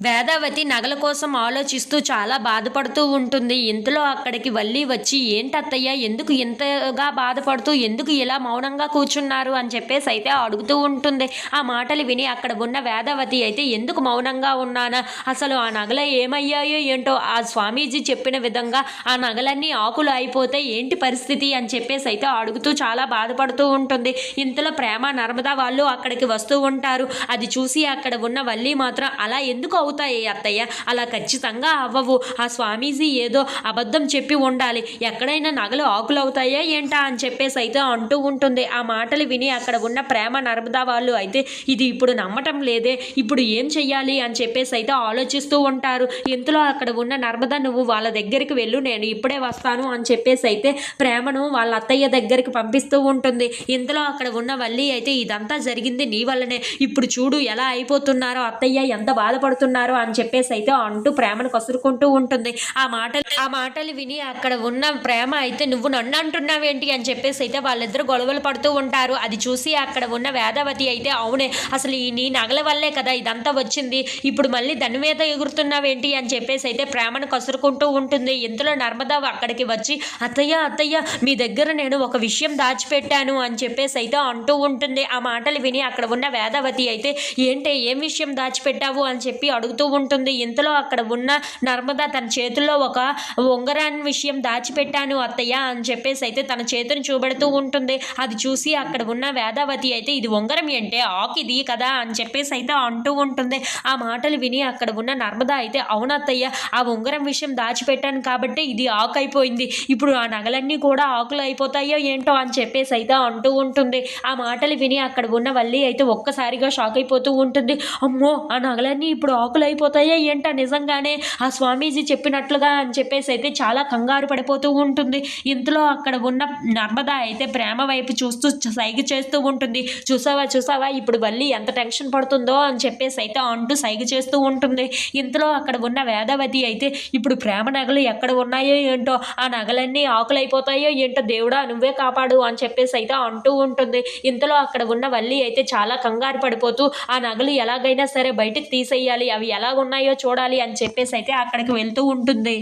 వేదావతి నగల కోసం ఆలోచిస్తూ చాలా బాధపడుతూ ఉంటుంది. ఇంతలో అక్కడికి వల్లి వచ్చి ఏంటత్తయ్య ఎందుకు ఇంతగా బాధపడుతూ ఎందుకు ఇలా మౌనంగా కూర్చున్నారు? అని చెప్పేసి అయితే అడుగుతూ ఉంటుంది. ఆ మాటలు విని అక్కడ ఉన్న వేదావతి అయితే ఎందుకు మౌనంగా ఉన్నానా? అసలు ఆ నగల ఏమయ్యాయో ఏంటో? ఆ స్వామీజీ చెప్పిన విధంగా ఆ నగలన్నీ ఆకులు అయిపోతే ఏంటి పరిస్థితి అని చెప్పేసి అయితే అడుగుతూ చాలా బాధపడుతూ ఉంటుంది. ఇంతలో ప్రేమ నర్మదా వాళ్ళు అక్కడికి వస్తూ ఉంటారు. అది చూసి అక్కడ ఉన్న వల్లి మాత్రం అలా ఎందుకు అవుతాయి అత్తయ్య. అలా ఖచ్చితంగా అవ్వవు. ఆ స్వామీజీ ఏదో అబద్ధం చెప్పి ఉండాలి. ఎక్కడైనా నగలు ఆకులు అవుతాయా ఏంటా అని చెప్పేసి అయితే అంటూ ఉంటుంది. ఆ మాటలు విని అక్కడ ఉన్న ప్రేమ నర్మదా వాళ్ళు అయితే ఇది ఇప్పుడు నమ్మటం లేదే. ఇప్పుడు ఏం చెయ్యాలి అని చెప్పేసి అయితే ఆలోచిస్తూ ఉంటారు. ఇంతలో అక్కడ ఉన్న నర్మదా నువ్వు వాళ్ళ దగ్గరికి వెళ్ళు. నేను ఇప్పుడే వస్తాను అని చెప్పేసి అయితే ప్రేమను వాళ్ళ అత్తయ్య దగ్గరికి పంపిస్తూ ఉంటుంది. ఇంతలో అక్కడ ఉన్న వల్లి అయితే ఇదంతా జరిగింది నీ వల్లనే. ఇప్పుడు చూడు ఎలా అయిపోతున్నారో అత్తయ్య. ఎంత బాధపడుతున్నారు అని చెప్పేసి అయితే అంటూ ప్రేమను కసురుకుంటూ ఉంటుంది. ఆ మాటలు ఆ మాటలు విని అక్కడ ఉన్న ప్రేమ అయితే నువ్వు నన్ను అంటున్నావేంటి అని చెప్పేసి అయితే వాళ్ళిద్దరు గొడవలు పడుతూ ఉంటారు. అది చూసి అక్కడ ఉన్న వేదవతి అయితే అవునే అసలు ఈ నీ నగల వల్లే కదా ఇదంతా వచ్చింది. ఇప్పుడు మళ్ళీ దాని మీద ఎగురుతున్నావేంటి అని చెప్పేసి అయితే ప్రేమను కసురుకుంటూ ఉంటుంది. ఇంతలో నర్మదా అక్కడికి వచ్చి అత్తయ్య అత్తయ్య మీ దగ్గర నేను ఒక విషయం దాచిపెట్టాను అని చెప్పేసి అయితే అంటూ ఉంటుంది. ఆ మాటలు విని అక్కడ ఉన్న వేదవతి అయితే ఏంటి ఏం విషయం దాచిపెట్టావు? అని చెప్పి అడుగుతూ ఉంటుంది. ఇంతలో అక్కడ ఉన్న నర్మదా తన చేతుల్లో ఒక ఉంగరాన్ని విషయం దాచిపెట్టాను అత్తయ్య అని చెప్పేసి అయితే తన చేతిని చూపెడుతూ ఉంటుంది. అది చూసి అక్కడ ఉన్న వేదావతి అయితే ఇది ఉంగరం ఏంటే ఆకిది కదా అని చెప్పేసి అయితే అంటూ ఉంటుంది. ఆ మాటలు విని అక్కడ ఉన్న నర్మదా అయితే అవునత్తయ్య ఆ ఉంగరం విషయం దాచిపెట్టాను కాబట్టి ఇది ఆకు అయిపోయింది. ఇప్పుడు ఆ నగలన్నీ కూడా ఆకులు అయిపోతాయో ఏంటో అని చెప్పేసి అయితే అంటూ ఉంటుంది. ఆ మాటలు విని అక్కడ ఉన్న వల్లి అయితే ఒక్కసారిగా షాక్ అయిపోతూ ఉంటుంది. అమ్మో ఆ నగలన్నీ ఇప్పుడు ఆకులు అయిపోతాయా ఏంట? నిజంగానే ఆ స్వామీజీ చెప్పినట్లుగా అని చెప్పేసి అయితే చాలా కంగారు పడిపోతూ ఉంటుంది. ఇంతలో అక్కడ ఉన్న నర్మదా అయితే ప్రేమ వైపు చూస్తూ సైగ చేస్తూ ఉంటుంది. చూసావా చూసావా? ఇప్పుడు వల్లి ఎంత టెన్షన్ పడుతుందో అని చెప్పేసి అయితే అంటూ సైగ చేస్తూ ఉంటుంది. ఇంతలో అక్కడ ఉన్న వేదవతి అయితే ఇప్పుడు ప్రేమ నగలు ఎక్కడ ఉన్నాయో ఏంటో ఆ నగలన్నీ ఆకులైపోతాయో ఏంటో దేవుడా నువ్వే కాపాడు అని చెప్పేసి అయితే అంటూ ఉంటుంది. ఇంతలో అక్కడ ఉన్న వల్లి అయితే చాలా కంగారు పడిపోతూ ఆ నగలు ఎలాగైనా సరే బయటకు తీసేయాలి. అవి ఎలా ఉన్నాయో చూడాలి అని చెప్పేసి అయితే అక్కడికి వెళ్తూ ఉంటుంది.